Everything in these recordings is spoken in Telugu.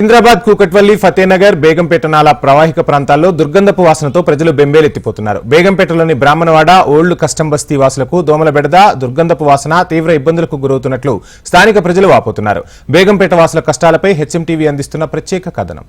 సికింద్రాబాద్ కూకట్వల్లి ఫతేనగర్ బేగంపేట నాలా ప్రవాహిక ప్రాంతాల్లో దుర్గంధపు వాసనతో ప్రజలు బెంబేలెత్తిపోతున్నారు. బేగంపేటలోని బ్రాహ్మణవాడ ఓల్డ్ కస్టమ్ బస్తీ వాసులకు దోమల బెడద దుర్గంధపు వాసన తీవ్ర ఇబ్బందులకు గురవుతున్నట్లు స్థానిక ప్రజలు వాపోతున్నారు. బేగంపేట వాసుల కష్టాలపై హెచ్ఎం టీవీ అందిస్తున్న ప్రత్యేక కథనం.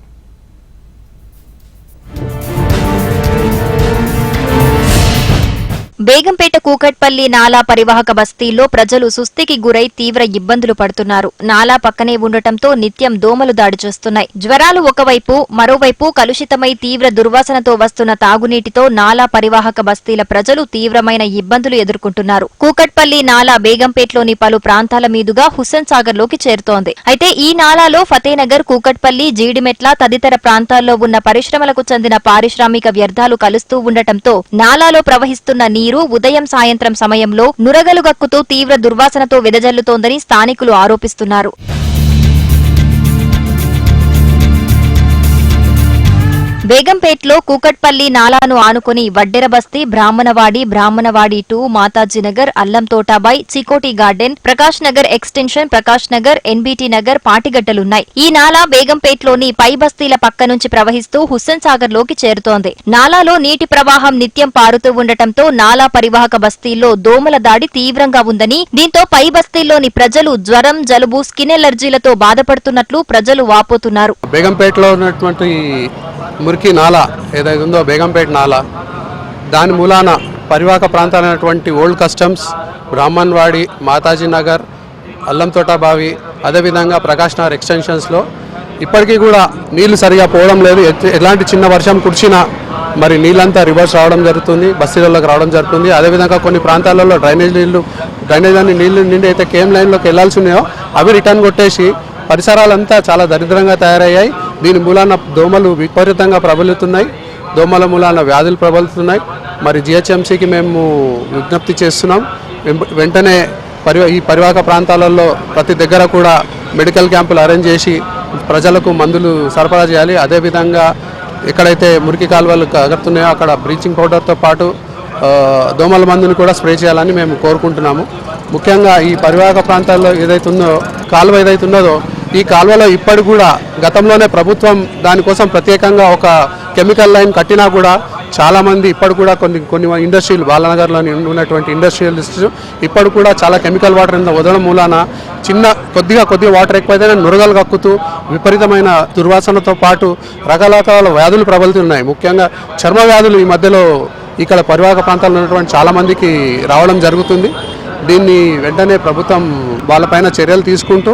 బేగంపేట కూకట్పల్లి నాలా పరివాహక బస్తీల్లో ప్రజలు సుస్థికి గురై తీవ్ర ఇబ్బందులు పడుతున్నారు. నాలా పక్కనే ఉండటంతో నిత్యం దోమలు దాడి చేస్తున్నాయి. జ్వరాలు ఒకవైపు మరోవైపు కలుషితమై తీవ్ర దుర్వాసనతో వస్తున్న తాగునీటితో నాలా పరివాహక బస్తీల ప్రజలు తీవ్రమైన ఇబ్బందులు ఎదుర్కొంటున్నారు. కూకట్పల్లి నాలా బేగంపేటలోని పలు ప్రాంతాల మీదుగా హుస్సేన్ సాగర్లోకి చేరుతోంది. అయితే ఈ నాలాలో ఫతేనగర్ కూకట్పల్లి జీడిమెట్ల తదితర ప్రాంతాల్లో ఉన్న పరిశ్రమలకు చెందిన పారిశ్రామిక వ్యర్థాలు కలుస్తూ ఉండటంతో నాలాలో ప్రవహిస్తున్న నీరు ఉదయం సాయంత్రం సమయంలో నురగలు గక్కుతూ తీవ్ర దుర్వాసనతో వెదజల్లుతోందని స్థానికులు ఆరోపిస్తున్నారు. బేగంపేట్లో కూకట్పల్లి నాలాను ఆనుకుని Vaddera Basti Brahmanwadi Brahmanwadi to Matajinagar Allamthotabai Chikoti garden Prakash Nagar extension Prakash Nagar NBT Nagar పాటిగడ్డలున్నాయి. ఈ నాలా బేగంపేట్లోని పై బస్తీల పక్క నుంచి ప్రవహిస్తూ హుస్సేన్ సాగర్లోకి చేరుతోంది. నాలాలో నీటి ప్రవాహం నిత్యం పారుతూ ఉండటంతో నాలా పరివాహక బస్తీల్లో దోమల దాడి తీవ్రంగా ఉందని దీంతో పై బస్తీల్లోని ప్రజలు జ్వరం జలుబు స్కిన్ ఎలర్జీలతో బాధపడుతున్నట్లు ప్రజలు వాపోతున్నారు. బేగంపేటలో ఉన్నటువంటి మురికి నాల ఏదైతే ఉందో బేగంపేట నాల దాని మూలాన పరివాహక ప్రాంతాలైనటువంటి ఓల్డ్ కస్టమ్స్ బ్రాహ్మణ్వాడి మాతాజీ నగర్ అల్లంతోట బావి అదేవిధంగా ప్రకాష్ నగర్ ఎక్స్టెన్షన్స్లో ఇప్పటికీ కూడా నీళ్ళు సరిగా పోవడం లేదు. ఎలాంటి చిన్న వర్షం కురిచినా మరి నీళ్ళంతా రివర్స్ రావడం జరుగుతుంది బస్తీలలోకి రావడం జరుగుతుంది. అదేవిధంగా కొన్ని ప్రాంతాలలో డ్రైనేజ్ నీళ్ళు డ్రైనేజ్ అని నీళ్ళు నిండి అయితే కేమ్ లైన్లోకి వెళ్ళాల్సి ఉన్నాయో అవి రిటర్న్ కొట్టేసి పరిసరాలంతా చాలా దరిద్రంగా తయారయ్యాయి. దీని మూలాన దోమలు విపరీతంగా ప్రబలుతున్నాయి. దోమల మూలాన వ్యాధులు ప్రబలుతున్నాయి. మరి జిహెచ్ఎంసీకి మేము విజ్ఞప్తి చేస్తున్నాం. వెం- వెంటనే పరి ఈ పరివాహక ప్రాంతాలలో ప్రతి దగ్గర కూడా మెడికల్ క్యాంపులు అరేంజ్ చేసి ప్రజలకు మందులు సరఫరా చేయాలి. అదేవిధంగా ఎక్కడైతే మురికి కాలువలు కగుతున్నాయో అక్కడ బ్లీచింగ్ పౌడర్తో పాటు దోమల మందుని కూడా స్ప్రే చేయాలని మేము కోరుకుంటున్నాము. ముఖ్యంగా ఈ పరివాహక ప్రాంతాల్లో ఏదైతే ఉందో కాలువ ఏదైతే ఈ కాలువలో ఇప్పటి కూడా గతంలోనే ప్రభుత్వం దానికోసం ప్రత్యేకంగా ఒక కెమికల్ లైన్ కట్టినా కూడా చాలామంది ఇప్పటి కూడా కొన్ని కొన్ని ఇండస్ట్రీలు బాలనగర్లోని ఉన్నటువంటి ఇండస్ట్రియలిస్ట్స్ ఇప్పటి కూడా చాలా కెమికల్ వాటర్ ఇంత వదలడం మూలాన చిన్న కొద్దిగా కొద్దిగా వాటర్ ఎక్కువైతేనే నురగలు కక్కుతూ విపరీతమైన దుర్వాసనతో పాటు రకరకాల వ్యాధులు ప్రబలుతున్నాయి. ముఖ్యంగా చర్మ వ్యాధులు ఈ మధ్యలో ఇక్కడ పరివాహక ప్రాంతాల్లో ఉన్నటువంటి చాలామందికి రావడం జరుగుతుంది. దీన్ని వెంటనే ప్రభుత్వం వాళ్ళపైన చర్యలు తీసుకుంటూ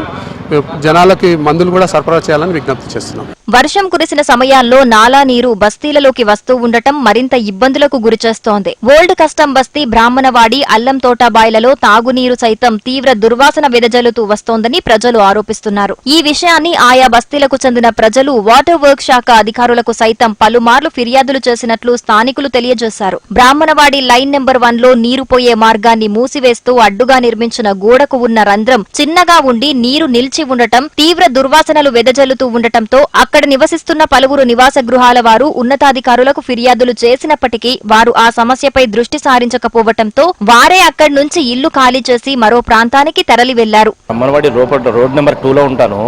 జనాలకి మందులు కూడా సరఫరా చేయాలని విజ్ఞప్తి చేస్తున్నాం. వర్షం కురిసిన సమయాల్లో నాలా నీరు బస్తీలలోకి వస్తూ ఉండటం మరింత ఇబ్బందులకు గురిచేస్తోంది. ఓల్డ్ కస్టమ్ బస్తీ బ్రాహ్మణవాడి అల్లం తోటాబాయిలలో తాగునీరు సైతం తీవ్ర దుర్వాసన వెదజల్లుతూ వస్తోందని ప్రజలు ఆరోపిస్తున్నారు. ఈ విషయాన్ని ఆయా బస్తీలకు చెందిన ప్రజలు వాటర్ వర్క్ శాఖ అధికారులకు సైతం పలుమార్లు ఫిర్యాదులు చేసినట్లు స్థానికులు తెలియజేశారు. బ్రాహ్మణవాడి లైన్ నెంబర్ వన్లో నీరు పోయే మార్గాన్ని మూసివేస్తూ అడ్డుగా నిర్మించిన గోడకు ఉన్న రంధ్రం చిన్నగా ఉండి నీరు నిలిచి ఉండటం తీవ్ర దుర్వాసనలు వెదజల్లుతూ ఉండటంతో అక్కడ నివసిస్తున్న పలువురు నివాస గృహాల వారు ఉన్నతాధికారులకు ఫిర్యాదులు చేసినప్పటికీ వారు ఆ సమస్యపై దృష్టి సారించకపోవటంతో వారే అక్కడి నుంచి ఇల్లు ఖాళీ చేసి మరో ప్రాంతానికి తరలి వెళ్ళారు. అమ్మనవాడి రోడ్ రోడ్ నెంబర్ టూలో ఉంటాను.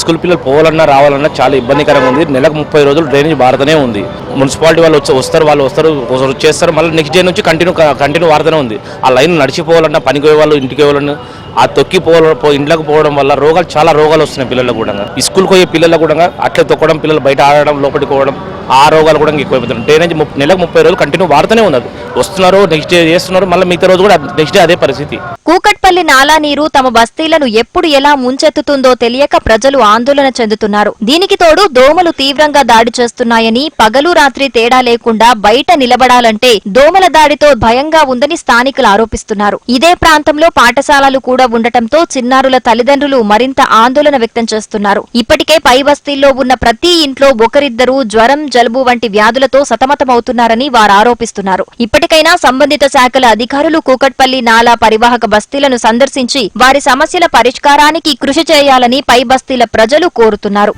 స్కూల్ పిల్లలు పోవాలన్నా రావాలన్నా చాలా ఇబ్బందికరంగా ఉంది. నెలకు ముప్పై రోజులు డ్రైనేజ్ బారతనే ఉంది. మున్సిపాలిటీ వాళ్ళు వచ్చి వస్తారు వాళ్ళు వస్తారు ఒకసారి వచ్చేస్తారు. మళ్ళీ నెక్స్ట్ డే నుంచి కంటిన్యూ కంటిన్యూ వారతనే ఉంది. ఆ లైన్ నడిచిపోవాలన్నా పనికి వాళ్ళు ఇంటికి పోవాలన్నా ఆ తొక్కి పో ఇంట్లోకి పోవడం వల్ల రోగాలు చాలా రోగాలు వస్తున్నాయి పిల్లలకు కూడా. స్కూల్కి పోయే పిల్లలకు కూడా అట్లా తొక్కడం పిల్లలు బయట ఆడడం లోపలికి పోవడం ఆ రోగాలు కూడా ఎక్కువైపోతున్నాయి. డ్రైనేజ్ ముప్- నెలకు ముప్పై రోజులు కంటిన్యూ వాడుతూనే ఉన్నారు. వస్తున్నారు నెక్స్ట్ డే చేస్తున్నారు మళ్ళీ మిగతా రోజు కూడా నెక్స్ట్ డే అదే పరిస్థితి. కూకట్పల్లి నాలా నీరు తమ బస్తీలను ఎప్పుడు ఎలా ముంచెత్తుతుందో తెలియక ప్రజలు ఆందోళన చెందుతున్నారు. దీనికి తోడు దోమలు తీవ్రంగా దాడి చేస్తున్నాయని పగలు రాత్రి తేడా లేకుండా బయట నిలబడాలంటే దోమల దాడితో భయంగా ఉందని స్థానికులు ఆరోపిస్తున్నారు. ఇదే ప్రాంతంలో పాఠశాలలు కూడా ఉండటంతో చిన్నారుల తల్లిదండ్రులు మరింత ఆందోళన వ్యక్తం చేస్తున్నారు. ఇప్పటికే పై బస్తీల్లో ఉన్న ప్రతి ఇంట్లో ఒకరిద్దరూ జ్వరం జలుబు వంటి వ్యాధులతో సతమతమవుతున్నారని వారు ఆరోపిస్తున్నారు. ఇప్పటికైనా సంబంధిత శాఖల అధికారులు కూకట్పల్లి నాలా పరివాహక బస్తీలను సందర్శించి వారి సమస్యల పరిష్కారానికి కృషి చేయాలని పై బస్తీల ప్రజలు కోరుతున్నారు.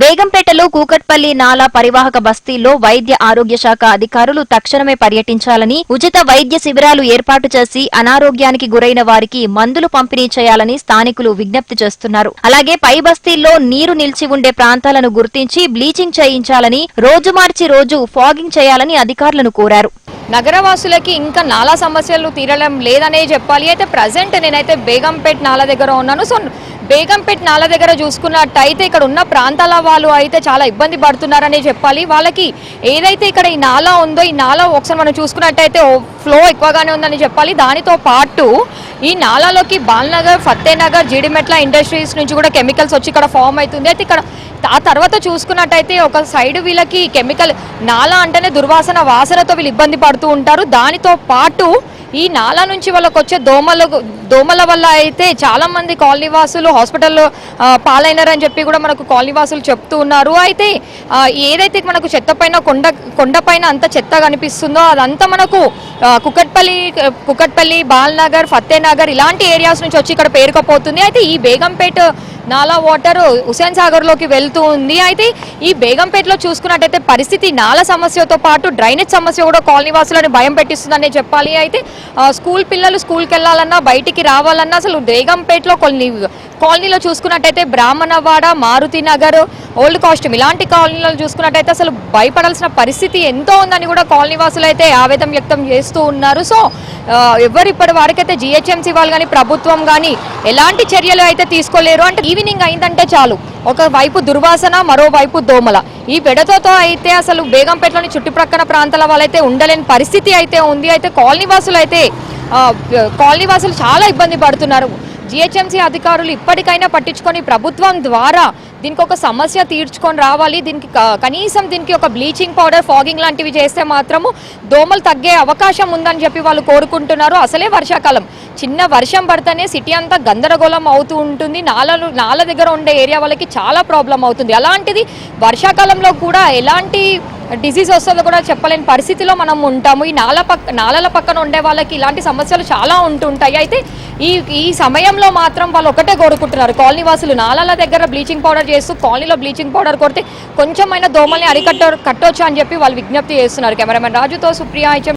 బేగంపేటలో కూకట్పల్లి నాలా పరివాహక బస్తీల్లో వైద్య ఆరోగ్య శాఖ అధికారులు తక్షణమే పర్యటించాలని ఉచిత వైద్య శిబిరాలు ఏర్పాటు చేసి అనారోగ్యానికి గురైన వారికి మందులు పంపిణీ చేయాలని స్థానికులు విజ్ఞప్తి చేస్తున్నారు. అలాగే పై బస్తీల్లో నీరు నిలిచి ఉండే ప్రాంతాలను గుర్తించి బ్లీచింగ్ చేయించాలని రోజు మార్చి రోజు ఫాగింగ్ చేయాలని అధికారులను కోరారు. నగరవాసులకి ఇంకా నాలా సమస్యలు తీరడం లేదనే చెప్పాలి. అయితే ప్రజెంట్ నేనైతే బేగంపేట్ నాలా దగ్గర ఉన్నాను. సో బేగంపేట్ నాలా దగ్గర చూసుకున్నట్టయితే ఇక్కడ ఉన్న ప్రాంతాల వాళ్ళు అయితే చాలా ఇబ్బంది పడుతున్నారనే చెప్పాలి. వాళ్ళకి ఏదైతే ఇక్కడ ఈ నాలా ఉందో ఈ నాలా ఒకసారి మనం చూసుకున్నట్టయితే ఫ్లో ఎక్కువగానే ఉందని చెప్పాలి. దానితో పాటు ఈ నాలాలోకి బాల్నగర్ ఫతేనగర్ జీడిమెట్ల ఇండస్ట్రీస్ నుంచి కూడా కెమికల్స్ వచ్చి ఇక్కడ ఫామ్ అవుతుంది. అయితే ఇక్కడ ఆ తర్వాత చూసుకున్నట్టయితే ఒక సైడ్ వీళ్ళకి కెమికల్ నాలా అంటేనే దుర్వాసన వాసనతో వీళ్ళు ఇబ్బంది పడుతూ ఉంటారు. దానితో పాటు ఈ నాలా నుంచి వాళ్ళకు వచ్చే దోమల దోమల వల్ల అయితే చాలా మంది కాలనీ వాసులు హాస్పిటల్లో పాలైనారని చెప్పి కూడా మనకు కాలనీ వాసులు చెప్తూ ఉన్నారు. అయితే ఏదైతే మనకు చెత్త పైన కొండ కొండ పైన అంత చెత్త కనిపిస్తుందో అదంతా మనకు ఆ, కుకట్పల్లి కుకట్పల్లి బాల్నగర్ ఫతేనగర్ ఇలాంటి ఏరియాస్ నుంచి వచ్చి ఇక్కడ పేరుకపోతుంది. అయితే ఈ బేగంపేట నాలా వాటర్ హుసేన్ సాగర్లోకి వెళ్తూ ఉంది. అయితే ఈ బేగంపేటలో చూసుకున్నట్టయితే పరిస్థితి నాల సమస్యతో పాటు డ్రైనేజ్ సమస్య కూడా కాలనీ వాసులను భయం పెట్టిస్తుందనే చెప్పాలి. అయితే స్కూల్ పిల్లలు స్కూల్కి వెళ్ళాలన్నా బయటికి రావాలన్నా అసలు బేగంపేటలో కొన్ని కాలనీలో చూసుకున్నట్టయితే బ్రాహ్మణవాడ మారుతి నగర్ ఓల్డ్ కాస్ట్యూమ్. ఇలాంటి కాలనీలను చూసుకున్నట్టయితే అసలు భయపడాల్సిన పరిస్థితి ఎంతో ఉందని కూడా కాలనీ వాసులు అయితే ఆవేదన వ్యక్తం చేస్తూ ఉన్నారు. సో ఎవరు ఇప్పటి వరకైతే జిహెచ్ఎంసీ వాళ్ళు కానీ ప్రభుత్వం కానీ ఎలాంటి చర్యలు అయితే తీసుకోలేరు అంటే ఈవినింగ్ అయిందంటే చాలు. ఒక వైపు దుర్వాసన మరోవైపు దోమల. ఈ పెడతతో అయితే అసలు బేగంపేటలోని చుట్టుప్రక్కల ప్రాంతాల వాళ్ళైతే ఉండలేని పరిస్థితి అయితే ఉంది. అయితే కాలనీ వాసులు అయితే కాలనీవాసులు కాలనీ వాసులు చాలా ఇబ్బంది పడుతున్నారు. జిహెచ్ఎంసీ అధికారులు ఇప్పటికైనా పట్టించుకొని ప్రభుత్వం ద్వారా దీనికి ఒక సమస్య తీర్చుకొని రావాలి. దీనికి కనీసం దీనికి ఒక బ్లీచింగ్ పౌడర్ ఫాగింగ్ లాంటివి చేస్తే మాత్రము దోమలు తగ్గే అవకాశం ఉందని చెప్పి వాళ్ళు కోరుకుంటున్నారు. అసలే వర్షాకాలం. చిన్న వర్షం పడితేనే సిటీ అంతా గందరగోళం అవుతూ ఉంటుంది. నాలలు నాల దగ్గర ఉండే ఏరియా వాళ్ళకి చాలా ప్రాబ్లం అవుతుంది. అలాంటిది వర్షాకాలంలో కూడా ఎలాంటి డిసీజ్ వస్తుందో కూడా చెప్పలేని పరిస్థితిలో మనం ఉంటాము. ఈ నాల పక్క నాలల పక్కన ఉండే వాళ్ళకి ఇలాంటి సమస్యలు చాలా ఉంటుంటాయి. అయితే ఈ ఈ సమయంలో మాత్రం వాళ్ళు ఒకటే కోరుకుంటున్నారు. కాలనీ వాసులు నాలాల దగ్గర బ్లీచింగ్ పౌడర్ చేస్తూ కాలనీలో బ్లీచింగ్ పౌడర్ కొడితే కొంచెమైనా దోమల్ని అరికట్ట కట్టొచ్చు అని చెప్పి వాళ్ళు విజ్ఞప్తి చేస్తున్నారు. కెమెరామెన్ రాజుతో సుప్రియా హెచ్ఎం